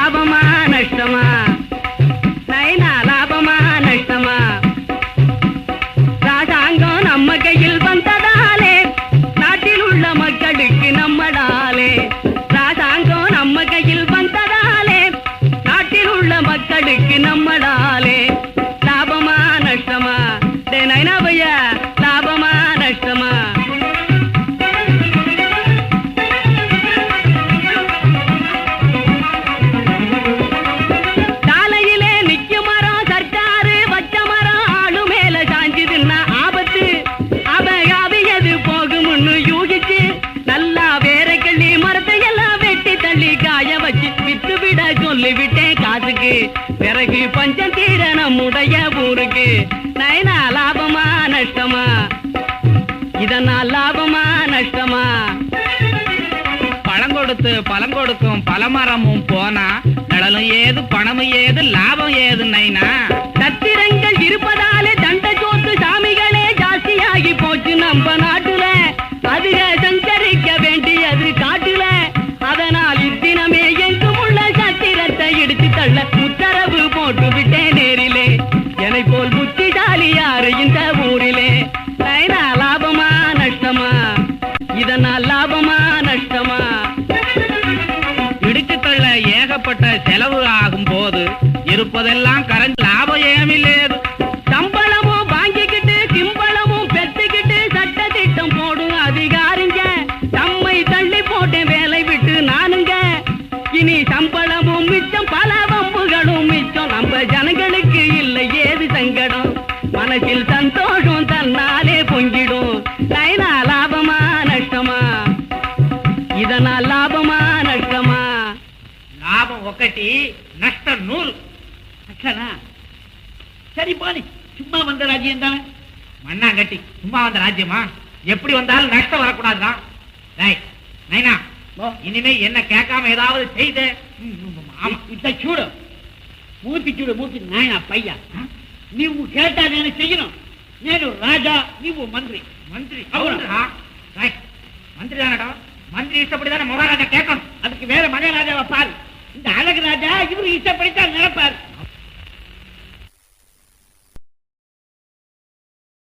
லாபமா நஷ்டமா? விட சொல்லிவிட்டேன் காசுக்கு பிறகு பஞ்சம் தீர நம்முடைய ஊருக்கு. நயனா லாபமா நஷ்டமா? இதனால் லாபமா நஷ்டமா? பழம் கொடுத்து பழம் கொடுக்கும் பழமரமும் போனா நிழலும் ஏது பணமும் ஏது லாபம் ஏது நைனா? சத்திரங்கள் இருப்பதாலே தண்டை சோத்து சாமிகளே ஜாஸ்தியாகி போச்சு நம்ம உத்தரவு விட்டேன் நேரிலே. என்னை போல் புத்திசாலி யாரு இந்த ஊரிலே? நைனா லாபமா நஷ்டமா? இதனால் லாபமா நஷ்டமா? இடிச்சு ஏகப்பட்ட செலவு ஆகும் போது இருப்பதெல்லாம் கரண்ட் லாபம் ஏமில்லேது இதனால் லாபமா நஷ்டமா லாபம் ఒకటి நஷ்டம் நூறு அச்சனா சரி போனி சும்மா வந்த ராஜ்யம் தானே மண்ணாங்கட்டி சும்மா வந்த ராஜ்யமா எப்படி வந்தாலும் நஷ்டம் வரக்கூடாதுதான் டேய் நைனா இனிமே என்ன கேட்காம ஏதாவது செய்த ఆమ ఇంత చూడు మూతి చూడు మూతి నాయన పయ్య నువ్వు కేటా నేను చెయ్యను నేను రాజా నువ్వు మంత్రి மந்திரி అవునా? అవునా டேய், மந்திரி தானடா மகாராஜா கேட்கணும். அதுக்கு வேற மகாராஜாவை பாரு. இந்த அழகு ராஜா இவரு இஷ்டப்படித்தான் நினைப்பாரு